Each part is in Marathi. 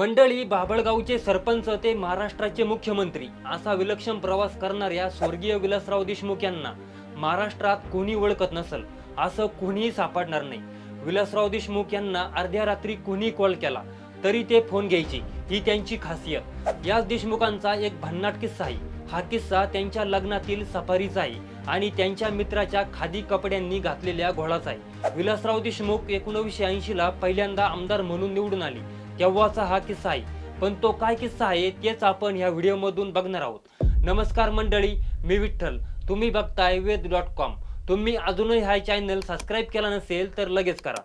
मंडळी बाभळगावचे सरपंच ते महाराष्ट्राचे मुख्यमंत्री असा विलक्षण प्रवास करणाऱ्या स्वर्गीय विलासराव देशमुख यांना महाराष्ट्रात कोणी ओळखत नसल असं कोणीही सापडणार नाही. विलासराव देशमुख यांना अर्ध्या रात्री कोणी कॉल केला तरी ते फोन घ्यायचे ही त्यांची खासियत. याच देशमुखांचा एक भन्नाट किस्सा आहे. हा किस्सा त्यांच्या लग्नातील सफारीचा आहे आणि त्यांच्या मित्राच्या खादी कपड्यांनी घातलेल्या घोळाचा आहे. विलासराव देशमुख एकोणीसशे ऐंशी ला पहिल्यांदा आमदार म्हणून निवडून आली. तेव्हाचा हा किस्सा आहे? पण तो काय किस्सा आहे तेच आपण ह्या व्हिडिओमधून बघणार आहोत. नमस्कार मंडळी मी विठ्ठल. तुम्ही बघताय वेद डॉट कॉम. तुम्ही अजूनही हा चॅनल सबस्क्राईब केला नसेल तर लगेच करा.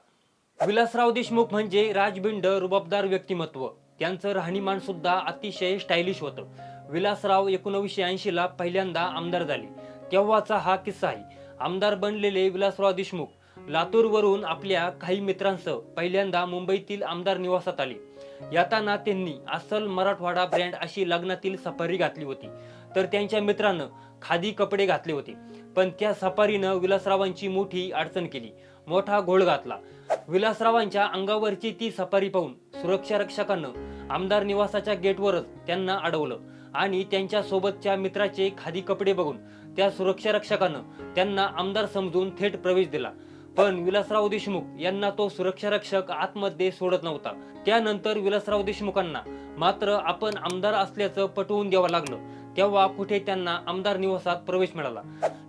विलासराव देशमुख म्हणजे राजबिंड रुबाबदार व्यक्तिमत्व. त्यांचं राहणीमान सुद्धा अतिशय स्टायलिश होतं. विलासराव एकोणीसशे ऐंशीला पहिल्यांदा आमदार झाले. तेव्हाचा हा किस्सा आहे? आमदार बनलेले विलासराव देशमुख. लातूरवरून आपल्या काही मित्रांसह पहिल्यांदा मुंबईतील आमदार निवासात आले. येताना त्यांनी अस्सल मराठवाडा ब्रँड अशी लग्नातील सफारी घातली होती. तर त्यांच्या मित्रानं खादी कपडे घातले होते. पण त्या सफारीनं विलासरावांची मोठी अडचण केली. मोठा घोळ घातला. विलासरावांच्या अंगावरची ती सफारी पाहून सुरक्षा रक्षकानं आमदार निवासाच्या गेटवरच त्यांना अडवलं आणि त्यांच्या सोबतच्या मित्राचे खादी कपडे बघून त्या सुरक्षा रक्षकानं त्यांना आमदार समजून थेट प्रवेश दिला. पण विलासराव देशमुख यांना तो सुरक्षा रक्षक आतमध्ये सोडत नव्हता. त्यानंतर विलासराव देशमुखांना मात्र आपण आमदार असल्याचं पटवून द्यावं लागलं. तेव्हा कुठे त्यांना आमदार निवासात प्रवेश मिळाला.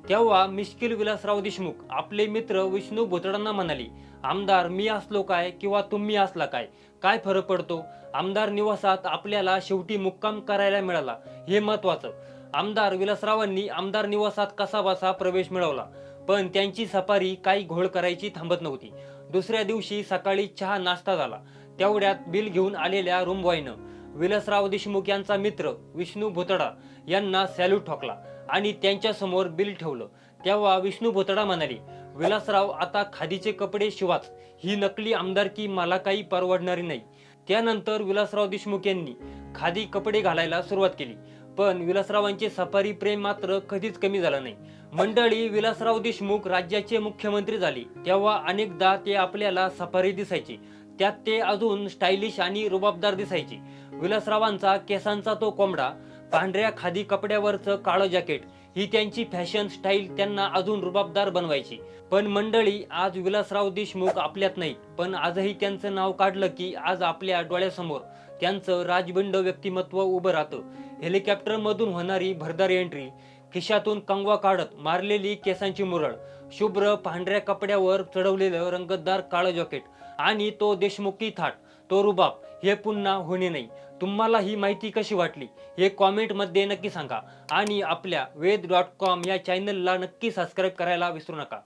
तेव्हा मिश्किल विलासराव देशमुख आपले मित्र विष्णू भोतडांना म्हणाले आमदार मी असलो काय किंवा तुम्ही असला काय? काय फरक पडतो? आमदार निवासात आपल्याला शेवटी मुक्काम करायला मिळाला. हे महत्वाचं आमदार विलासरावांनी आमदार निवासात कसा बसा प्रवेश मिळवला. पण त्यांची सफारी काही घोळ करायची थांबत नव्हती. दुसऱ्या दिवशी सकाळी चहा नाश्ता झाला. तेवढ्यात बिल घेऊन आलेल्या रूमबॉयनं विलासराव देशमुख यांचा मित्र विष्णू भोतडा यांना सॅल्यूट ठोकला आणि त्यांच्यासमोर बिल ठेवलं. तेव्हा विष्णू भोतडा म्हणाले विलासराव आता खादीचे कपडे शिवाच. ही नकली आमदारकी मला काही परवडणारी नाही. त्यानंतर विलासराव देशमुख यांनी खादी कपडे घालायला सुरुवात केली. पण विलासरावांचे सफारी प्रेम मात्र कधीच कमी झालं नाही. मंडळी विलासराव देशमुख राज्याचे मुख्यमंत्री झाले. तेव्हा अनेकदा ते आपल्याला सफारी दिसायचे. त्यात ते अजून स्टायलिश आणि रुबाबदार दिसायचे. विलासरावांचा केसांचा तो कोंबडा पांढऱ्या खादी कपड्यावरचं काळं जॅकेट ही त्यांची फॅशन स्टाईल त्यांना अजून रुबाबदार बनवायची. पण मंडळी आज विलासराव देशमुख आपल्यात नाही पण आजही त्यांचं नाव काढलं की आज आपल्या डोळ्यासमोर त्यांचं राजबंड व्यक्तिमत्व उभं राहतं. हेलिकॉप्टर मधून होणारी भरदार एंट्री खिशातून कंगवा काढत मारलेली केसांची मुरळ शुभ्र पांढऱ्या कपड्यावर चढवलेलं रंगतदार काळं जॉकेट आणि तो देशमुखी थाट तो रुबाब हे पुन्हा होणे नाही. तुम्हाला ही माहिती कशी वाटली? हे कॉमेंटमध्ये नक्की सांगा आणि आपल्या वेद डॉट कॉम या चॅनलला नक्की सबस्क्राईब करायला विसरू नका.